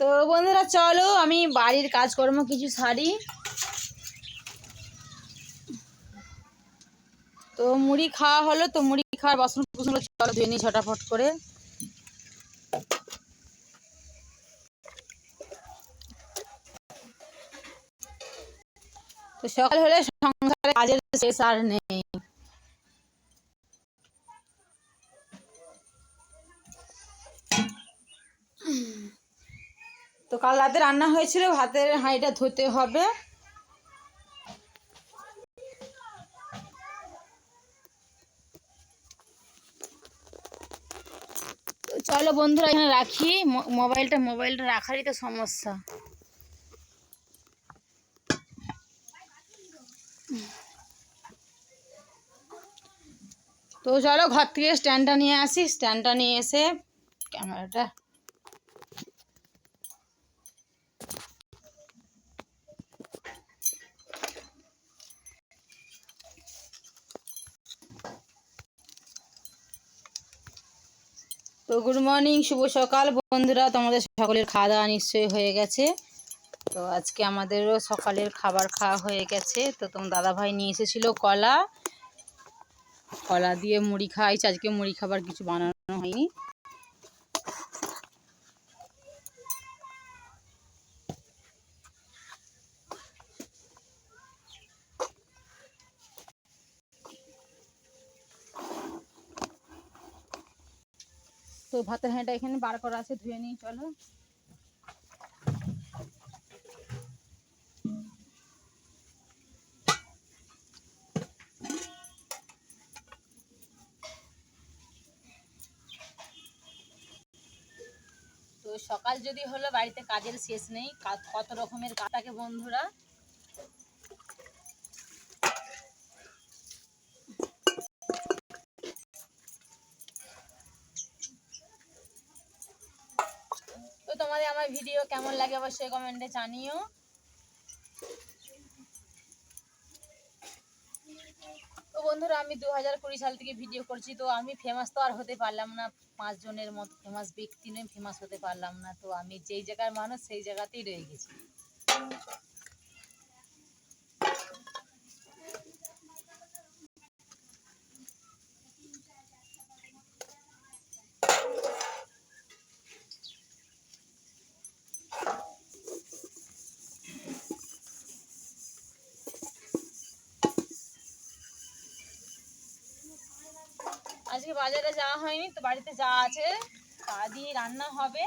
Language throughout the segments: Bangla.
তো বন্ধুরা, চলো আমি বাড়ির কাজকর্ম কিছু সারি। তো মুড়ি খাওয়া হলো, তো মুড়ি খাওয়ার বাসন কুসনগুলো চলো ধুয়ে নিই ছটাফট করে। তো সকাল হলে সংসারে কাজের শেষ আর নেই। তো কাল রাতে রান্না হয়েছিল, ভাতের হাঁড়িটা ধুতে হবে। চলো বন্ধুরা, এখানে রাখি। মোবাইলটা মোবাইলটা রাখারই তো সমস্যা। তো চলো ঘর থেকে স্ট্যান্ডটা নিয়ে আসি। স্ট্যান্ডটা নিয়ে এসে ক্যামেরাটা তো গুড মর্নিং শুভ সকাল বন্ধুরা। তোমাদের সকলের খাওয়া দাওয়া নিশ্চয়ই হয়ে গেছে। তো আজকে আমাদেরও সকালের খাবার খাওয়া হয়ে গেছে। তো তোমার দাদাভাই নিয়ে এসেছিল কলা। কলা দিয়ে মুড়ি খাইছে আজকে মুড়ি খাবার কিছু বানানো হয়নি। তো ভাতের হাঁড়িটা এখানে বার করা আছে, ধুয়ে নিই, চলো। তো সকাল যদি হলো, বাড়িতে কাজের শেষ নেই কত রকমের কাজ থাকে বন্ধুরা তো তোমাদের আমার ভিডিও কেমন লাগে অবশ্যই কমেন্টে জানিও। তো বন্ধুরা, আমি দু হাজার কুড়ি সাল থেকে ভিডিও করছি, তো আমি ফেমাস তো আর হতে পারলাম না। পাঁচজনের মতো ফেমাস ব্যক্তি নয় ফেমাস হতে পারলাম না। তো আমি যেই জায়গার মানুষ, সেই জায়গাতেই রয়ে গেছি। আজকে বাজারে যাওয়া হয়নি, তো বাড়িতে যা আছে, তা দিয়ে রান্না হবে।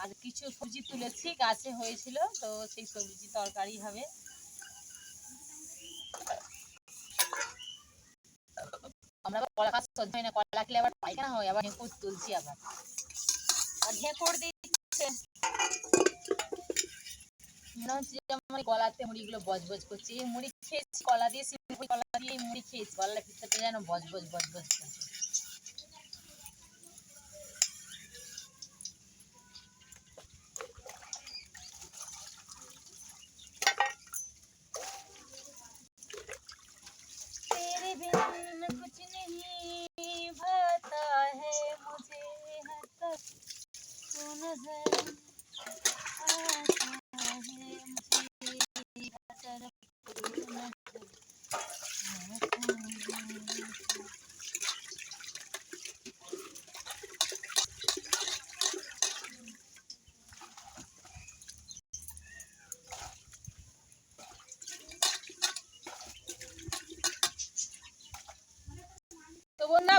আর কিছু সবজি তুলেছি, গাছে হয়েছিল, তো সেই সবজি তরকারি হবে। আমরা কলা গাছ সহ্য হয় না, কলা খেলে আবার পায়খানা হয়, আবার ঢেঁকুর তুলছি আবার। আর ঢেঁকুর দিচ্ছে। মনে হচ্ছে যে আমার গলাতে মুড়িগুলো বজবজ করছে। এই মুড়ি খেয়েছি, কলা দিয়ে কলা দিয়ে মুড়ি খেয়েছি। কলার ভিতরটা যেন বজবজ বজবজ করছে।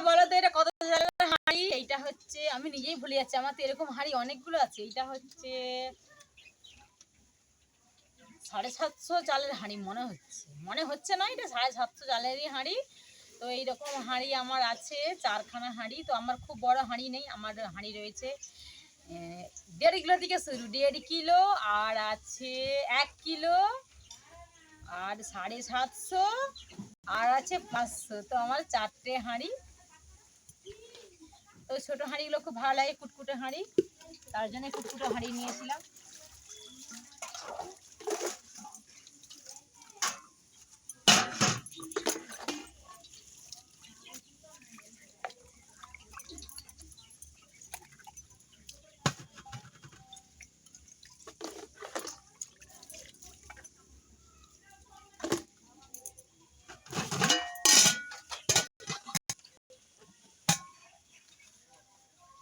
বলো তো এটা কত হাঁড়ি? এইটা হচ্ছে, আমি নিজেই ভুলে যাচ্ছি, আমার তো এরকম হাঁড়ি অনেকগুলো আছে। এইটা হচ্ছে সাড়ে সাতশো চালের হাঁড়ি মনে হচ্ছে। মনে হচ্ছে না, এটা সাড়ে সাতশো চালেরই হাঁড়ি। তো এইরকম হাঁড়ি আমার আছে, চারখানা হাঁড়ি। তো আমার খুব বড় হাঁড়ি নেই, আমার হাঁড়ি রয়েছে দেড় কিলো থেকে শুরু, দেড় কিলো, আর আছে এক কিলো, আর সাড়ে সাতশো, আর আছে পাঁচশো। তো আমার চারটে হাঁড়ি। তো ছোটো হাঁড়িগুলো খুব ভালো লাগে, কুটকুটে হাঁড়ি। তার জন্য কুটকুটে হাঁড়ি নিয়েছিলাম।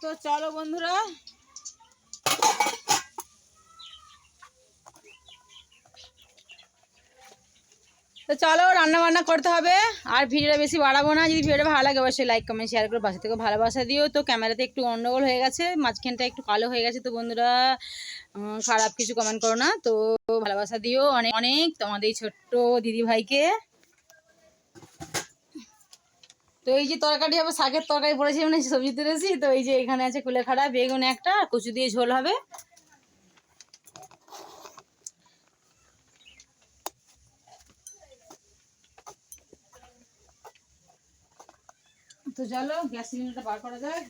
তো চলো বন্ধুরা। তো চলো রান্না বান্না করতে হবে। আর ভিডিওটা বেশি বাড়াবো না, যদি ভিডিওটা ভালো লাগে অবশ্যই লাইক কমেন্ট শেয়ার করে বাসা থেকে ভালোবাসা দিও। তো ক্যামেরাতে একটু গন্ডগোল হয়ে গেছে, মাঝখানটা একটু কালো হয়ে গেছে তো বন্ধুরা খারাপ কিছু কমেন্ট করো না। তো ভালোবাসা দিও অনেক অনেক তোমাদের ছোট্ট দিদি ভাইকে তো এই যে তরকারি হবে, শাকের তরকারি পড়েছি মানে সবজি তুলেছি, তো এই যে এখানে আছে কুলেখাড়া, বেগুন একটা কচু দিয়ে ঝোল হবে। তো চলো, গ্যাস সিলিন্ডারটা বার করা যায়